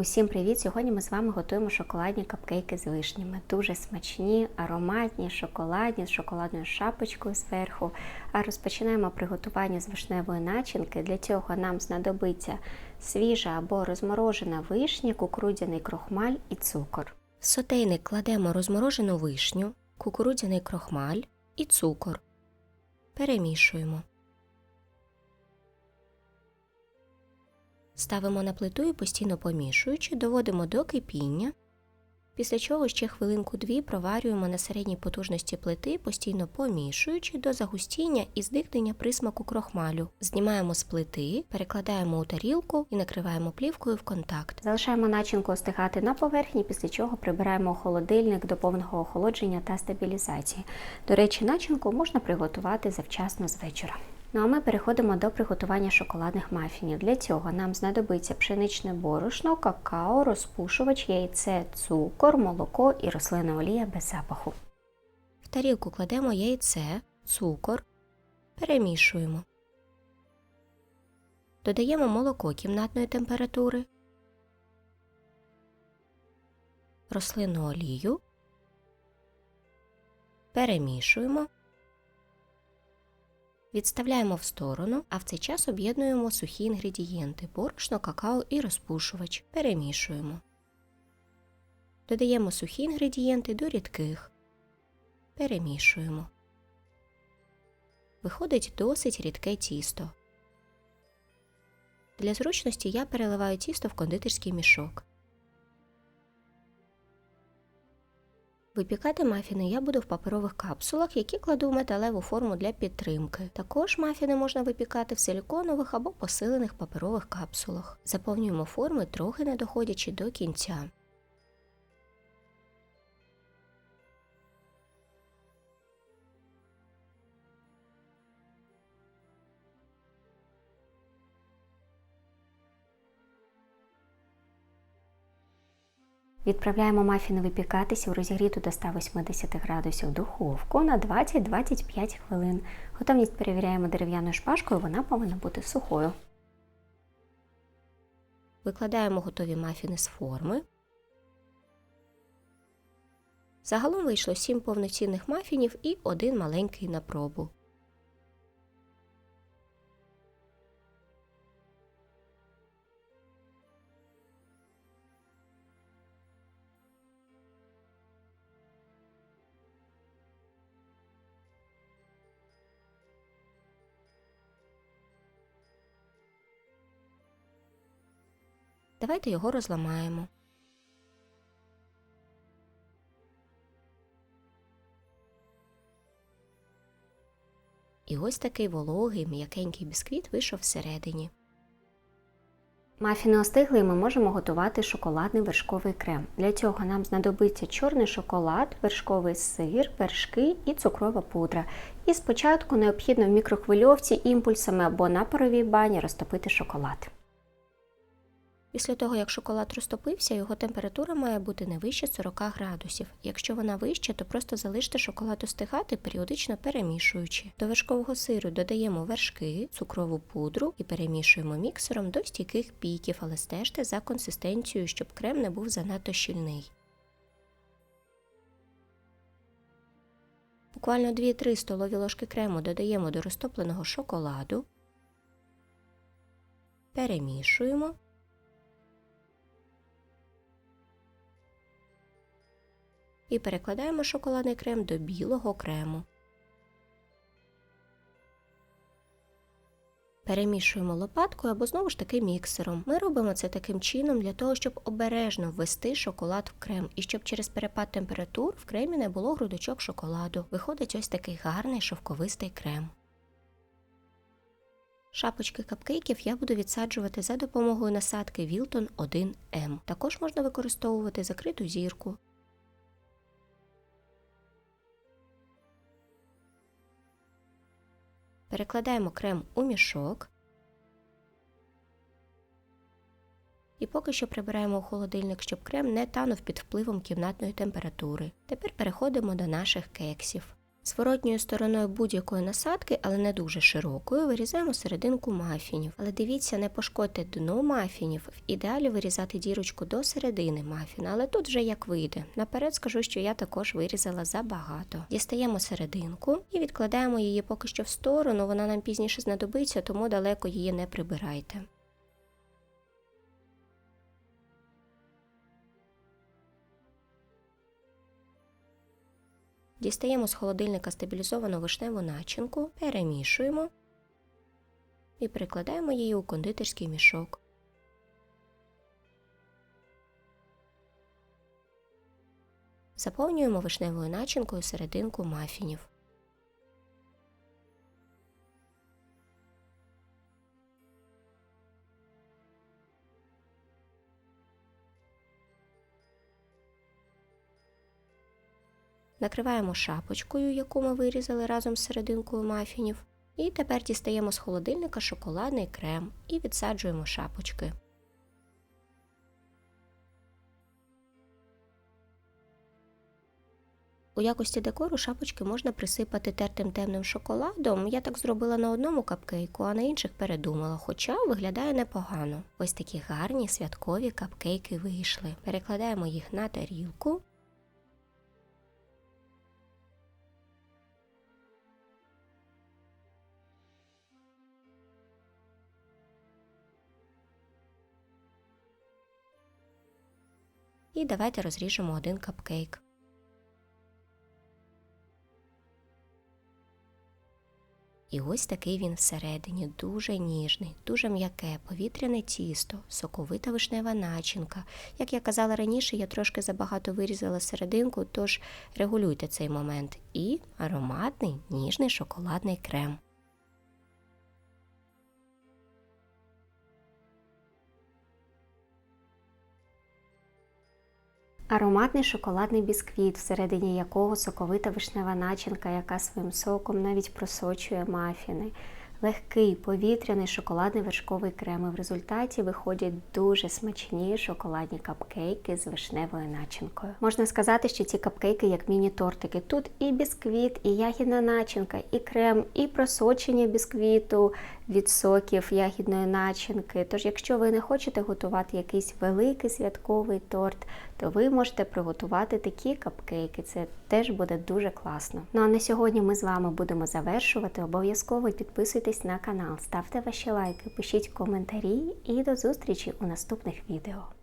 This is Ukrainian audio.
Усім привіт! Сьогодні ми з вами готуємо шоколадні капкейки з вишнями. Дуже смачні, ароматні, шоколадні з шоколадною шапочкою зверху. А розпочинаємо приготування з вишневої начинки. Для цього нам знадобиться свіжа або розморожена вишня, кукурудзяний крохмаль і цукор. В сотейник кладемо розморожену вишню, кукурудзяний крохмаль і цукор. Перемішуємо. Ставимо на плиту і постійно помішуючи, доводимо до кипіння, після чого ще хвилинку-дві проварюємо на середній потужності плити, постійно помішуючи до загустіння і зникнення присмаку крохмалю. Знімаємо з плити, перекладаємо у тарілку і накриваємо плівкою в контакт. Залишаємо начинку остигати на поверхні, після чого прибираємо холодильник до повного охолодження та стабілізації. До речі, начинку можна приготувати завчасно з вечора. Ну а ми переходимо до приготування шоколадних мафінів. Для цього нам знадобиться пшеничне борошно, какао, розпушувач, яйце, цукор, молоко і рослинна олія без запаху. В тарілку кладемо яйце, цукор, перемішуємо. Додаємо молоко кімнатної температури, рослинну олію, перемішуємо, відставляємо в сторону, а в цей час об'єднуємо сухі інгредієнти борошно, какао і розпушувач. Перемішуємо. Додаємо сухі інгредієнти до рідких. Перемішуємо. Виходить досить рідке тісто. Для зручності я переливаю тісто в кондитерський мішок. Випікати мафіни я буду в паперових капсулах, які кладу в металеву форму для підтримки. Також мафіни можна випікати в силіконових або посилених паперових капсулах. Заповнюємо форми, трохи не доходячи до кінця. Відправляємо мафіни випікатися у розігріту до 180 градусів духовку на 20-25 хвилин. Готовність перевіряємо дерев'яною шпажкою, вона повинна бути сухою. Викладаємо готові мафіни з форми. Загалом вийшло 7 повноцінних мафінів і один маленький на пробу. Давайте його розламаємо. І ось такий вологий, м'якенький бісквіт вийшов всередині. Мафіни остигли і ми можемо готувати шоколадний вершковий крем. Для цього нам знадобиться чорний шоколад, вершковий сир, вершки і цукрова пудра. І спочатку необхідно в мікрохвильовці імпульсами або на паровій бані розтопити шоколад. Після того, як шоколад розтопився, його температура має бути не вище 40 градусів. Якщо вона вища, то просто залиште шоколад остигати, періодично перемішуючи. До вершкового сиру додаємо вершки, цукрову пудру і перемішуємо міксером до стійких піків, але стежте за консистенцією, щоб крем не був занадто щільний. Буквально 2-3 столові ложки крему додаємо до розтопленого шоколаду, перемішуємо. І перекладаємо шоколадний крем до білого крему. Перемішуємо лопаткою або знову ж таки міксером. Ми робимо це таким чином для того, щоб обережно ввести шоколад в крем і щоб через перепад температур в кремі не було грудочок шоколаду. Виходить ось такий гарний шовковистий крем. Шапочки капкейків я буду відсаджувати за допомогою насадки Wilton 1M. Також можна використовувати закриту зірку. Перекладаємо крем у мішок. І поки що прибираємо у холодильник, щоб крем не танув під впливом кімнатної температури. Тепер переходимо до наших кексів. Зворотньою стороною будь-якої насадки, але не дуже широкою, вирізаємо серединку мафінів. Але дивіться, не пошкодьте дно мафінів. В ідеалі вирізати дірочку до середини мафіна, але тут вже як вийде. Наперед скажу, що я також вирізала забагато. Дістаємо серединку і відкладаємо її поки що в сторону. Вона нам пізніше знадобиться, тому далеко її не прибирайте. Дістаємо з холодильника стабілізовану вишневу начинку, перемішуємо і прикладаємо її у кондитерський мішок. Заповнюємо вишневою начинкою серединку мафінів. Накриваємо шапочкою, яку ми вирізали разом з серединкою мафінів. І тепер дістаємо з холодильника шоколадний крем і відсаджуємо шапочки. У якості декору шапочки можна присипати тертим темним шоколадом. Я так зробила на одному капкейку, а на інших передумала, хоча виглядає непогано. Ось такі гарні святкові капкейки вийшли. Перекладаємо їх на тарілку. І давайте розріжемо один капкейк. І ось такий він всередині, дуже ніжний, дуже м'яке, повітряне тісто, соковита вишнева начинка. Як я казала раніше, я трошки забагато вирізала серединку, тож регулюйте цей момент. І ароматний ніжний шоколадний крем. Ароматний шоколадний бісквіт, всередині якого соковита вишнева начинка, яка своїм соком навіть просочує мафіни. Легкий повітряний шоколадний вершковий крем. І в результаті виходять дуже смачні шоколадні капкейки з вишневою начинкою. Можна сказати, що ці капкейки як міні-тортики. Тут і бісквіт, і ягідна начинка, і крем, і просочення бісквіту від соків ягідної начинки. Тож, якщо ви не хочете готувати якийсь великий святковий торт, то ви можете приготувати такі капкейки. Це теж буде дуже класно. Ну а на сьогодні ми з вами будемо завершувати. Обов'язково підписуйтесь на канал, ставте ваші лайки, пишіть коментарі і до зустрічі у наступних відео.